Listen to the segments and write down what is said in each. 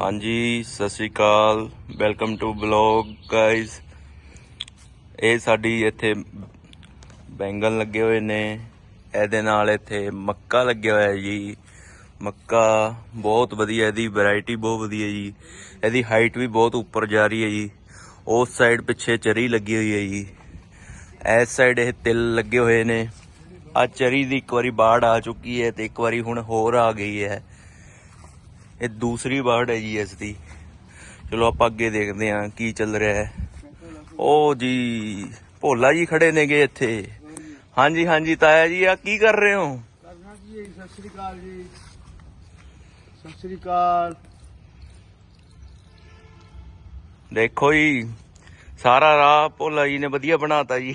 ਹਾਂਜੀ, ਸਤਿ ਸ਼੍ਰੀ ਅਕਾਲ। Welcome to blog guys ਇਹ ਸਾਡੀ ਇੱਥੇ ਬੈਂਗਣ ਲੱਗੇ ਹੋਏ ਨੇ। ਇਹਦੇ ਨਾਲ ਇੱਥੇ ਮੱਕਾ ਲੱਗਿਆ ਹੋਇਆ ਜੀ। ਮੱਕਾ ਬਹੁਤ ਵਧੀਆ, ਇਹਦੀ ਵੈਰਾਈਟੀ ਬਹੁਤ ਵਧੀਆ ਜੀ। ਇਹਦੀ ਹਾਈਟ ਵੀ ਬਹੁਤ ਉੱਪਰ ਜਾ ਰਹੀ ਹੈ ਜੀ। ਉਸ ਸਾਈਡ ਪਿੱਛੇ ਚਰੀ ਲੱਗੀ ਹੋਈ ਹੈ ਜੀ। ਇਸ ਸਾਈਡ ਇਹ ਤਿਲ ਲੱਗੇ ਹੋਏ ਨੇ। ਆ ਚਰੀ ਦੀ ਇੱਕ ਵਾਰੀ ਬਾੜ ਆ ਚੁੱਕੀ ਹੈ ਤੇ ਇੱਕ ਵਾਰੀ ਹੁਣ ਹੋਰ ਆ ਗਈ ਹੈ। ਇਹ ਦੂਸਰੀ ਵਾਰਡ ਹੈ ਜੀ ਇਸ ਦੀ। ਚਲੋ ਆਪਾਂ ਅੱਗੇ ਦੇਖਦੇ ਹਾਂ ਕੀ ਚੱਲ ਰਿਹਾ ਹੈ। ਉਹ ਜੀ ਭੋਲਾ ਜੀ ਖੜੇ ਨੇਗੇ ਇੱਥੇ। ਹਾਂਜੀ ਹਾਂਜੀ ਤਾਇਆ ਜੀ ਆ ਕੀ ਕਰ ਰਹੇ ਹੋ? ਕਰਨਾ ਜੀ? ਸਤਿ ਸ੍ਰੀ ਅਕਾਲ ਜੀ। ਸਤਿ ਸ੍ਰੀ ਅਕਾਲ। ਦੇਖੋ ਜੀ ਸਾਰਾ ਰਾਹ ਭੋਲਾ ਜੀ ਨੇ ਵਧੀਆ ਬਣਾਤਾ ਜੀ।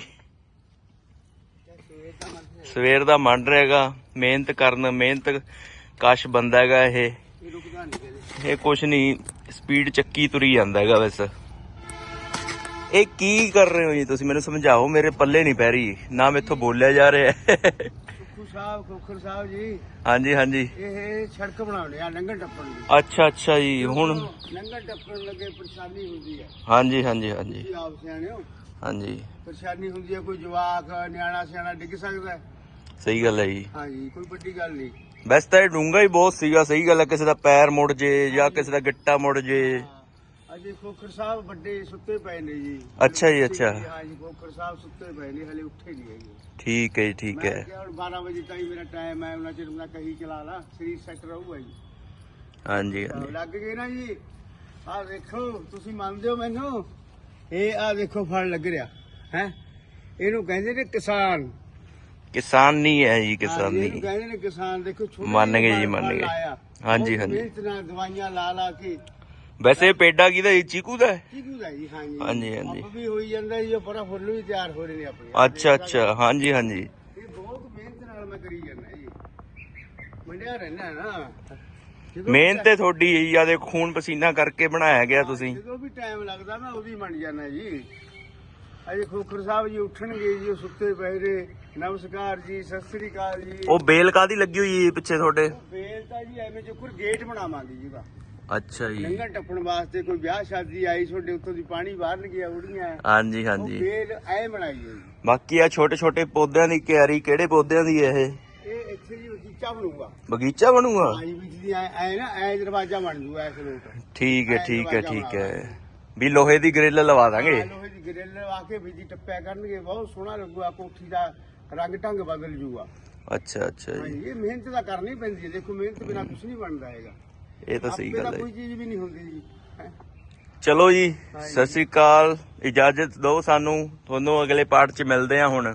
ਸਵੇਰ ਦਾ ਮੰਡ ਰਹੇਗਾ ਮਿਹਨਤ ਕਰਨ ਮਿਹਨਤ ਕਸ਼ ਬੰਦਾ ਹੈਗਾ ਇਹ। ਇਹ ਕੁਛ ਨਹੀਂ ਸਪੀਡ ਚੱਕੀ ਤੁਰੀ ਜਾਂਦਾ ਹੈਗਾ ਵੈਸ ਇਹ ਕੀ ਕਰ ਰਹੇ ਹੋ ਜੀ ਤੁਸੀਂ? ਮੈਨੂੰ ਸਮਝਾਓ ਮੇਰੇ ਪੱਲੇ ਨਹੀਂ ਪੈ ਰਹੀ। ਨਾ ਮੈਥੋਂ ਬੋਲਿਆ ਜਾ ਰਿਹਾ। ਹੈ ਸਾਹਿਬ ਖੋਖਰ ਸਾਹਿਬ ਜੀ। ਹਾਂਜੀ ਹਾਂਜੀ। ਇਹ ਸੜਕ ਬਣਾਉਣੇ ਆ ਲੰਘਣ ਟੱਪਣ ਦੀ। ਅੱਛਾ ਅੱਛਾ ਜੀ ਹੁਣ ਲੰਘਣ ਟੱਪਣ ਲੱਗੇ ਪਰੇਸ਼ਾਨੀ ਹੁੰਦੀ ਹੈ ਹਾਂਜੀ ਹਾਂਜੀ ਹਾਂਜੀ। ਤੁਸੀਂ ਆਪ ਸਿਆਣੇ ਹੋ? ਹਾਂਜੀ। ਪਰੇਸ਼ਾਨੀ ਹੁੰਦੀ ਹੈ ਕੋਈ ਜਵਾਕ ਨਿਆਣਾ ਸਿਆਣਾ ਡਿੱਗ ਸਕਦਾ? ਹੈ ਸਹੀ ਗੱਲ ਹੈ ਜੀ। ਹਾਂਜੀ ਕੋਈ ਵੱਡੀ ਗੱਲ ਨਹੀਂ। ਵੈਸੇ ਤਾਂ ਇਹ ਡੂੰਗਾ ਹੀ ਬਹੁਤ ਸੀਗਾ ਸਹੀ ਗੱਲ ਹੈ ਕਿਸੇ ਦਾ ਪੈਰ ਮੁੜ ਜੇ ਜਾਂ ਕਿਸੇ ਦਾ ਗਿੱਟਾ ਮੁੜ ਜੇ। ਅਜੇ ਖੋਖਰ ਸਾਹਿਬ ਵੱਡੇ ਸੁੱਤੇ ਪਏ ਨੇ ਜੀ। ਅੱਛਾ ਜੀ, ਅੱਛਾ। ਹਾਂਜੀ ਖੋਖਰ ਸਾਹਿਬ ਸੁੱਤੇ ਪਏ ਨੇ ਹਲੇ ਉੱਠੇ ਨਹੀਂ ਹੈਗੇ। ਠੀਕ ਹੈ ਜੀ ਠੀਕ ਮੈਂ ਹੈ। ਕਿਹਾ ਹੁਣ 12 ਵਜੇ ਤਾਈਂ ਮੇਰਾ ਟਾਈਮ ਹੈ ਉਹਨਾਂ ਚਿਰ ਮੈਂ ਕਹੀ ਚਲਾ ਲਾ ਸਰੀਰ ਸੈੱਟ ਰਹੂਗਾ ਜੀ। ਹਾਂਜੀ ਹਾਂਜੀ। ਲੱਗ ਗਏ ਨਾ ਜੀ। ਆਹ ਦੇਖੋ ਤੁਸੀਂ ਮੰਨਦੇ ਹੋ ਮੈਨੂੰ? ਇਹ ਆਹ ਦੇਖੋ ਫਲ ਲੱਗ ਰਿਹਾ ਹੈ? ਇਹਨੂੰ ਕਹਿੰਦੇ ਨੇ ਕਿਸਾਨ। ਕਿਸਾਨੀ ਹੈ ਜੀ ਕਿਸਾਨੀ ਇਹਨੂੰ ਕਹਿੰਦੇ ਨੇ ਕਿਸਾਨ ਦੇਖੋ ਛੋਟੇ ਮੰਨ ਗਏ ਜੀ, ਮੰਨ ਗਏ। ਹਾਂਜੀ, ਹਾਂਜੀ। ਮਿਹਨਤ ਨਾਲ ਦਵਾਈਆਂ ਲਾ ਲਾ ਕੇ। ਵੈਸੇ ਇਹ ਪੇਡਾ ਕਿਹਦਾ ਜੀ? ਚੀਕੂ ਦਾ ਹੈ? ਚੀਕੂ ਦਾ ਜੀ ਹਾਂਜੀ। ਹਾਂਜੀ, ਹਾਂਜੀ। ਅੰਬ ਵੀ ਹੋਈ ਜਾਂਦਾ ਜੀ ਉਹ ਪਰਾ ਫੁੱਲ ਵੀ ਤਿਆਰ ਹੋ ਰਹੇ ਨੇ ਆਪਣੇ ਅੱਛਾ ਅੱਛਾ। ਹਾਂਜੀ ਹਾਂਜੀ। ਇਹ ਬਹੁਤ ਮਿਹਨਤ ਨਾਲ ਮੈਂ ਕਰੀ ਜਾਂਦਾ ਜੀ। ਮੰਡਿਆ ਰਹਿਣਾ ਨਾ। ਜਦੋਂ ਮਿਹਨਤ ਤੇ ਤੁਹਾਡੀ ਹੈ ਜੀ ਖੂਨ ਪਸੀਨਾ ਕਰਕੇ ਬਣਾਇਆ ਗਿਆ ਤੁਸੀਂ। ਜਦੋਂ ਵੀ ਟਾਈਮ ਲੱਗਦਾ ਮੈਂ ਉਹਦੀ ਮੰਨ ਜਾਣਾ ਜੀ। ਅਜੇ ਖੋਖਰ ਸਾਹਿਬ ਜੀ ਉੱਠਣਗੇ ਜੀ ਉਹ ਸੁੱਤੇ ਪਏ ਨੇ। ਨਮਸਕਾਰ ਜੀ ਸਤਿ ਸ੍ਰੀ ਅਕਾਲ ਜੀ। ਉਹ ਬੇਲ ਕਾਦੀ ਲੱਗੀ ਹੋਈ ਹੈ ਪਿੱਛੇ ਤੁਹਾਡੇ? ਫੇਰ ਤਾਂ ਜੀ ਐਵੇਂ ਚੁੱਕਰ ਗੇਟ ਬਣਾਵਾਂਗੇ ਜੀ ਦਾ ਅੱਛਾ ਜੀ। ਲੰਘਣ ਟੱਪਣ ਵਾਸਤੇ ਕੋਈ ਵਿਆਹ ਸ਼ਾਦੀ ਆਈ ਤੁਹਾਡੇ ਉੱਤੋਂ ਦੀ ਪਾਣੀ ਬਾਹਰ ਗਿਆ ਉੜੀਆਂ ਹਾਂਜੀ। ਹਾਂਜੀ ਫੇਰ ਐ ਬਣਾਈ ਹੈ ਜੀ। ਬਾਕੀ ਆ ਛੋਟੇ ਛੋਟੇ ਪੌਦਿਆਂ ਦੀ ਕਿਆਰੀ ਕਿਹੜੇ ਪੌਦਿਆਂ ਦੀ ਹੈ ਇਹ? ਇਹ ਇੱਥੇ ਜੀ ਬਗੀਚਾ ਬਣੂਗਾ। ਬਗੀਚਾ ਬਣੂਗਾ? ਆਈ ਵਿੱਚ ਦੀ ਐ ਐ ਨਾ ਐ ਦਰਵਾਜ਼ਾ ਬਣ ਜੂਗਾ ਇਸ ਲੋਟ ਠੀਕ ਹੈ ਠੀਕ ਹੈ ਠੀਕ ਹੈ। ਵੀ ਲੋਹੇ ਦੀ ਗ੍ਰਿਲ ਲਵਾ ਦਾਂਗੇ। ਲੋਹੇ ਦੀ ਗ੍ਰਿਲ ਲਵਾ ਕੇ ਬਿਜ਼ੀ ਟੱਪਿਆ ਕਰਨਗੇ ਬਹੁਤ ਸੋਹਣਾ ਲੱਗੂਗਾ ਕੋਠੀ ਦਾ ਰੰਗ ਢੰਗ ਬਦਲ ਜੂਗਾ। ਅੱਛਾ ਅੱਛਾ ਜੀ। ਇਹ ਮਿਹਨਤ ਤਾਂ ਕਰਨੀ ਪੈਂਦੀ ਹੈ ਦੇਖੋ ਮਿਹਨਤ ਬਿਨਾ ਕੁਝ ਨਹੀਂ ਬਣਦਾ ਹੈਗਾ। ਇਹ ਤਾਂ ਸਹੀ ਗੱਲ ਹੈ ਕੋਈ ਚੀਜ਼ ਵੀ ਨਹੀਂ ਹੁੰਦੀ ਜੀ। ਚਲੋ ਜੀ ਸਤਿ ਸ੍ਰੀ ਅਕਾਲ ਇਜਾਜ਼ਤ ਦਿਓ ਸਾਨੂੰ ਤੁਹਾਨੂੰ ਅਗਲੇ ਪਾਰਟ 'ਚ ਮਿਲਦੇ ਹਾਂ ਹੁਣ।